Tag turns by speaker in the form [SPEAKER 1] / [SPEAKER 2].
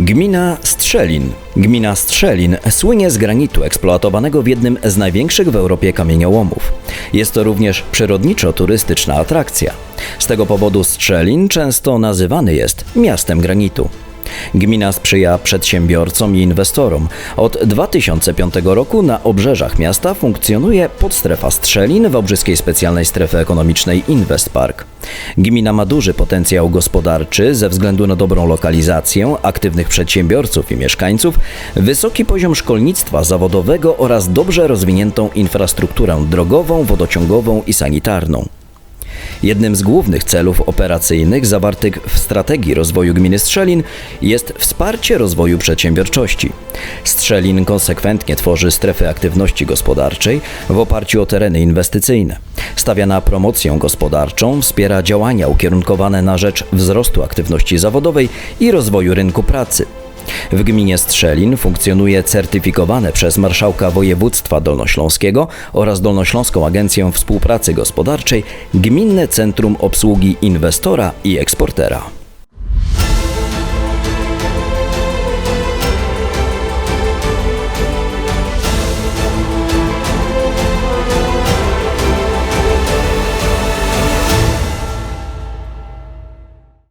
[SPEAKER 1] Gmina Strzelin. Gmina Strzelin słynie z granitu eksploatowanego w jednym z największych w Europie kamieniołomów. Jest to również przyrodniczo-turystyczna atrakcja. Z tego powodu Strzelin często nazywany jest miastem granitu. Gmina sprzyja przedsiębiorcom i inwestorom. Od 2005 roku na obrzeżach miasta funkcjonuje podstrefa Strzelin Wałbrzyskiej Specjalnej Strefy Ekonomicznej Investpark. Gmina ma duży potencjał gospodarczy ze względu na dobrą lokalizację, aktywnych przedsiębiorców i mieszkańców, wysoki poziom szkolnictwa zawodowego oraz dobrze rozwiniętą infrastrukturę drogową, wodociągową i sanitarną. Jednym z głównych celów operacyjnych zawartych w strategii rozwoju gminy Strzelin jest wsparcie rozwoju przedsiębiorczości. Strzelin konsekwentnie tworzy strefy aktywności gospodarczej w oparciu o tereny inwestycyjne. Stawia na promocję gospodarczą, wspiera działania ukierunkowane na rzecz wzrostu aktywności zawodowej i rozwoju rynku pracy. W gminie Strzelin funkcjonuje certyfikowane przez marszałka województwa dolnośląskiego oraz Dolnośląską Agencję Współpracy Gospodarczej Gminne Centrum Obsługi Inwestora i Eksportera.